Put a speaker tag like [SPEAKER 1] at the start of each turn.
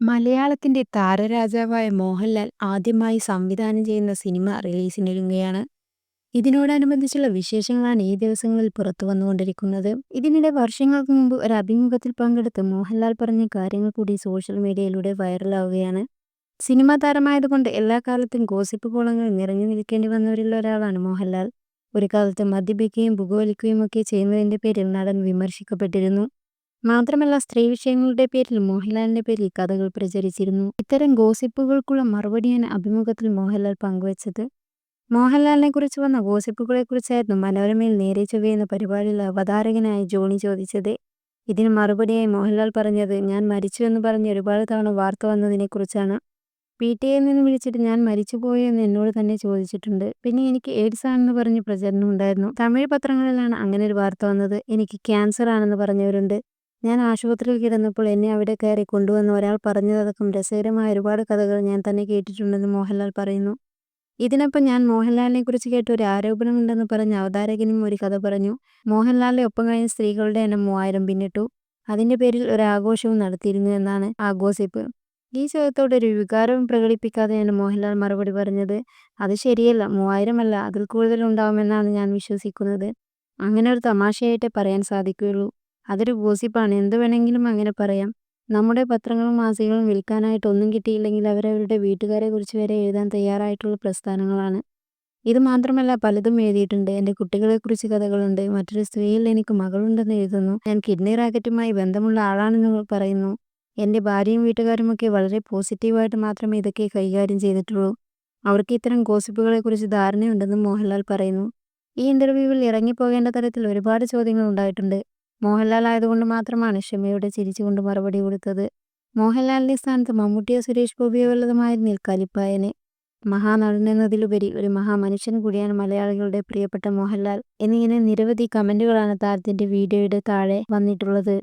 [SPEAKER 1] മലയാളത്തിന്റെ താരരാജാവായ മോഹൻലാൽ ആദ്യമായി സംവിധാനം ചെയ്യുന്ന സിനിമ റിലീസിനൊരുങ്ങുകയാണ്. ഇതിനോടനുബന്ധിച്ചുള്ള വിശേഷങ്ങളാണ് ഈ ദിവസങ്ങളിൽ പുറത്തു വന്നുകൊണ്ടിരിക്കുന്നത്. ഇതിനിടെ വർഷങ്ങൾക്ക് മുമ്പ് ഒരു അഭിമുഖത്തിൽ പങ്കെടുത്ത് മോഹൻലാൽ പറഞ്ഞ കാര്യങ്ങൾ കൂടി സോഷ്യൽ മീഡിയയിലൂടെ വൈറലാവുകയാണ്. സിനിമാ താരമായതുകൊണ്ട് എല്ലാ കാലത്തും ഗോസിപ്പ് കോളങ്ങൾ നിറഞ്ഞു നിൽക്കേണ്ടി വന്നവരിൽ ഒരാളാണ് മോഹൻലാൽ. ഒരു കാലത്ത് മദ്യപിക്കുകയും പുകവലിക്കുകയും ഒക്കെ ചെയ്യുന്നതിന്റെ പേരിൽ നടൻ വിമർശിക്കപ്പെട്ടിരുന്നു. മാത്രമല്ല സ്ത്രീ വിഷയങ്ങളുടെ പേരിൽ മോഹൻലാലിന്റെ പേരിൽ കഥകൾ പ്രചരിച്ചിരുന്നു. ഇത്തരം ഗോസിപ്പുകൾക്കുള്ള മറുപടിയാണ് അഭിമുഖത്തിൽ മോഹൻലാൽ പങ്കുവച്ചത്. മോഹൻലാലിനെ കുറിച്ച് വന്ന ഗോസിപ്പുകളെക്കുറിച്ചായിരുന്നു മനോരമയിൽ നേരെ ചൊവ്വയെന്ന പരിപാടിയിൽ അവതാരകനായ ജോണി ചോദിച്ചത്. ഇതിന് മറുപടിയായി മോഹൻലാൽ പറഞ്ഞത് ഞാൻ മരിച്ചു എന്ന് പറഞ്ഞ് ഒരുപാട് തവണ വാർത്ത വന്നതിനെക്കുറിച്ചാണ്. എയിൽ നിന്ന് വിളിച്ചിട്ട് ഞാൻ മരിച്ചുപോയോ എന്ന് എന്നോട് തന്നെ ചോദിച്ചിട്ടുണ്ട്. പിന്നെ എനിക്ക് എയ്ഡ്സ് ആണെന്ന് പറഞ്ഞ് പ്രചരണം ഉണ്ടായിരുന്നു തമിഴ് പത്രങ്ങളിലാണ് അങ്ങനെ ഒരു വാർത്ത വന്നത്. എനിക്ക് ക്യാൻസർ ആണെന്ന് പറഞ്ഞവരുണ്ട്. ഞാൻ ആശുപത്രിയിൽ കിടന്നപ്പോൾ എന്നെ അവിടെ കയറി കൊണ്ടുവന്ന ഒരാൾ പറഞ്ഞതടക്കം രസകരമായ ഒരുപാട് കഥകൾ ഞാൻ തന്നെ കേട്ടിട്ടുണ്ടെന്ന് മോഹൻലാൽ പറയുന്നു. ഇതിനൊപ്പം ഞാൻ മോഹൻലാലിനെ കുറിച്ച് കേട്ട ഒരു ആരോപണമുണ്ടെന്ന് പറഞ്ഞ അവതാരകനും ഒരു കഥ പറഞ്ഞു. മോഹൻലാലിന്റെ ഒപ്പം കഴിഞ്ഞ സ്ത്രീകളുടെ എണ്ണം മൂവായിരം പിന്നിട്ടു. അതിന്റെ പേരിൽ ഒരു ആഘോഷവും നടത്തിയിരുന്നു എന്നാണ് ആ ഗോസിപ്പ്. ഈ ചോദ്യത്തോട് ഒരു വികാരവും പ്രകടിപ്പിക്കാതെയാണ് മോഹൻലാൽ മറുപടി പറഞ്ഞത്. അത് ശരിയല്ല. മൂവായിരമല്ല അതിൽ കൂടുതൽ ഉണ്ടാവുമെന്നാണ് ഞാൻ വിശ്വസിക്കുന്നത്. അങ്ങനെ ഒരു തമാശയായിട്ടേ പറയാൻ സാധിക്കുകയുള്ളൂ. അതൊരു ഗോസിപ്പാണ് എന്ത് വേണമെങ്കിലും അങ്ങനെ പറയാം. നമ്മുടെ പത്രങ്ങളും മാസികകളും വിൽക്കാനായിട്ട് ഒന്നും കിട്ടിയില്ലെങ്കിൽ അവരവരുടെ വീട്ടുകാരെക്കുറിച്ച് വരെ എഴുതാൻ തയ്യാറായിട്ടുള്ള പ്രസ്ഥാനങ്ങളാണ്. ഇത് മാത്രമല്ല പലതും എഴുതിയിട്ടുണ്ട്. എന്റെ കുട്ടികളെക്കുറിച്ച് കഥകളുണ്ട്. മറ്റൊരു സ്ത്രീയിൽ എനിക്ക് മകളുണ്ടെന്ന് എഴുതുന്നു. ഞാൻ കിഡ്നി റാക്കറ്റുമായി ബന്ധമുള്ള ആളാണെന്ന് പറയുന്നു. എന്റെ ഭാര്യയും വീട്ടുകാരുമൊക്കെ വളരെ പോസിറ്റീവായിട്ട് മാത്രമേ ഇതൊക്കെ കൈകാര്യം ചെയ്തിട്ടുള്ളൂ. അവർക്ക് ഇത്തരം ഗോസിപ്പുകളെക്കുറിച്ച് ധാരണയുണ്ടെന്നും മോഹൻലാൽ പറയുന്നു. ഈ ഇന്റർവ്യൂവിൽ ഇറങ്ങിപ്പോകേണ്ട തരത്തിൽ ഒരുപാട് ചോദ്യങ്ങൾ ഉണ്ടായിട്ടുണ്ട്. മോഹൻലാൽ ആയതുകൊണ്ട് മാത്രമാണ് ഷമയുടെ ചിരിച്ചുകൊണ്ട് മറുപടി കൊടുത്തത്. മോഹൻലാലിന്റെ സ്ഥാനത്ത് മമ്മൂട്ടിയോ സുരേഷ് ഗോപിയോ വല്ലതുമായിരുന്നിൽ കലിപ്പായന് മഹാനടൻ മഹാനടനെന്നതിലുപരി ഒരു മഹാമനുഷ്യൻ കൂടിയാണ് മലയാളികളുടെ പ്രിയപ്പെട്ട മോഹൻലാൽ എന്നിങ്ങനെ നിരവധി കമന്റുകളാണ് താരത്തിന്റെ വീഡിയോയുടെ താഴെ വന്നിട്ടുള്ളത്.